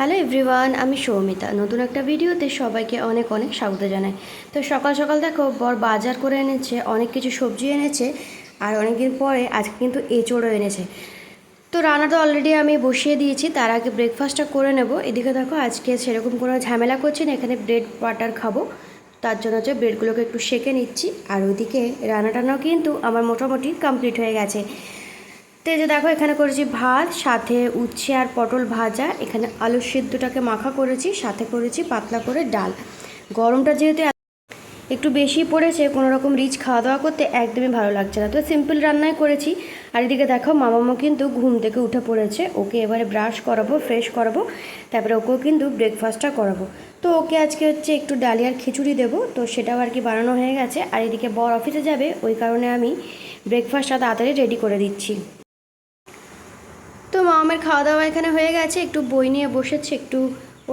Hello everyone, আমি সৌমিতা। নতুন একটা ভিডিওতে সবাইকে অনেক অনেক স্বাগত জানাই। তো সকাল সকাল দেখো, বর বাজার করে এনেছে, অনেক কিছু সবজি এনেছে, আর অনেকদিন পরে আজকে কিন্তু এঁচোড়ও এনেছে। তো রান্নাটা অলরেডি আমি বসিয়ে দিয়েছি, তার আগে ব্রেকফাস্টটা করে নেব। এদিকে দেখো, আজকে সেরকম কোনো ঝামেলা করছি না, এখানে ব্রেড বাটার খাব। তার জন্য হচ্ছে ব্রেডগুলোকে একটু সেঁকে নিচ্ছি, আর ওইদিকে রান্না টান্নাও কিন্তু আমার মোটামুটি কমপ্লিট হয়ে গেছে। তো যে দেখো, এখানে করেছি ভাত, সাথে উচ্ছে আর পটল ভাজা। এখানে আলু সিদ্ধটাকে মাখা করেছি, সাথে করেছি পাতলা করে ডাল। গরমটা যেহেতু একটু বেশি পড়েছে কোনো রকম রিচ খাওয়া দাওয়া করতে একদমই ভালো লাগছে না। তো সিম্পল রান্নাই করেছি। আর এদিকে দেখো, মামামা কিন্তু ঘুম থেকে উঠে পড়েছে। ওকে এবারে ব্রাশ করাবো ফ্রেশ করাবো। তারপরে ওকেও কিন্তু ব্রেকফাস্টটা করাবো। তো ওকে আজকে হচ্ছে একটু ডালিয়ার খিচুড়ি দেবো। তো সেটাও আর কি বানানো হয়ে গেছে। আর এদিকে বর অফিসে যাবে, ওই কারণে আমি ব্রেকফাস্টটা তাড়াতাড়ি রেডি করে দিচ্ছি। তো মামার খাওয়া দাওয়া এখানে হয়ে গেছে, একটু বই নিয়ে বসেছে, একটু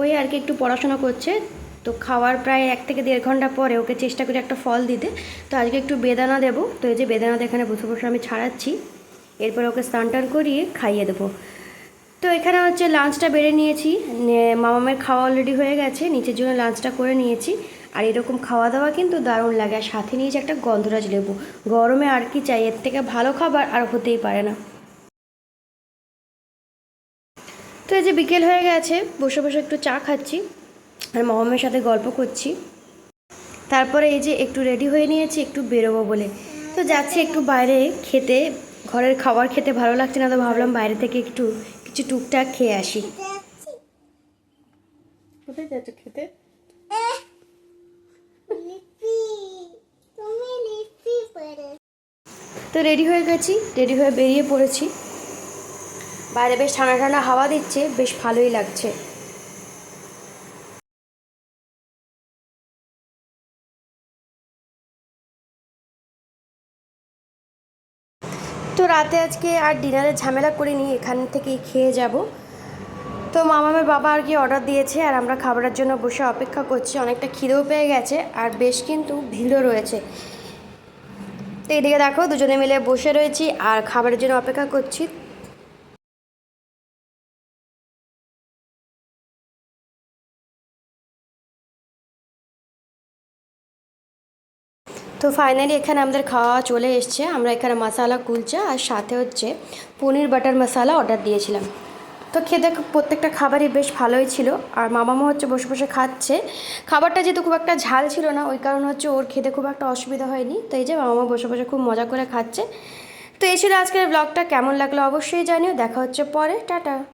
ওই আর কি, একটু পড়াশোনা করছে। তো খাওয়ার প্রায় এক থেকে দেড় ঘণ্টা পরে ওকে চেষ্টা করি একটা ফল দিতে। তো আজকে একটু বেদানা দেবো। তো এই যে বেদানাটা এখানে বসে বসে আমি ছাড়াচ্ছি। এরপর ওকে স্নান টান করিয়ে খাইয়ে দেবো। তো এখানে হচ্ছে লাঞ্চটা বেড়ে নিয়েছি। মামামের খাওয়া অলরেডি হয়ে গেছে। নিচের জন্য লাঞ্চটা করে নিয়েছি। আর এরকম খাওয়া দাওয়া কিন্তু দারুণ লাগে। আর সাথে নিয়েছি একটা গন্ধরাজ লেবু। গরমে আর কি চাই? এর থেকে ভালো খাবার আর হতেই পারে না। তো এই যে বিকেল হয়ে গেছে বসে বসে একটু চা খাচ্ছি আর মহম্মের সাথে গল্প করছি। তারপরে এই যে একটু রেডি হয়ে নিয়েছি একটু বেরোবো বলে। তো যাচ্ছি একটু বাইরে খেতে ঘরের খাবার খেতে ভালো লাগছে না তো ভাবলাম বাইরে থেকে একটু কিছু টুকটাক খেয়ে আসি। কোথায় যাচ্ছ খেতে? তো রেডি হয়ে গেছি রেডি হয়ে বেরিয়ে পড়েছি। বাইরে বেশ ঠান্ডা ঠান্ডা হাওয়া দিচ্ছে, বেশ ভালোই লাগছে। তো রাতে আজকে আর ডিনারে ঝামেলা করিনি, এখান থেকেই খেয়ে যাব। তো মামামের বাবা আর কি অর্ডার দিয়েছে, আর আমরা খাবারের জন্য বসে অপেক্ষা করছি। অনেকটা খিদেও পেয়ে গেছে, আর বেশ কিন্তু ভিড়ও রয়েছে। তো এদিকে দেখো, দুজনে মিলে বসে রয়েছি, আর খাবারের জন্য অপেক্ষা করছি। তো ফাইনালি এখানে আমাদের খাওয়া চলে এসছে। আমরা এখানে মশালা কুলচা আর সাথে হচ্ছে পনির বাটার মশালা অর্ডার দিয়েছিলাম। তো খেতে প্রত্যেকটা খাবারই বেশ ভালোই ছিল। আর মামামা হচ্ছে বসে বসে খাচ্ছে। খাবারটা যেহেতু খুব একটা ঝাল ছিল না, ওই কারণে হচ্ছে ওর খেতে খুব একটা অসুবিধা হয়নি। তো এই যে মামামা বসে বসে খুব মজা করে খাচ্ছে। তো এই ছিল আজকের ব্লগটা কেমন লাগল অবশ্যই জানিও। দেখা হচ্ছে পরে। টাটা।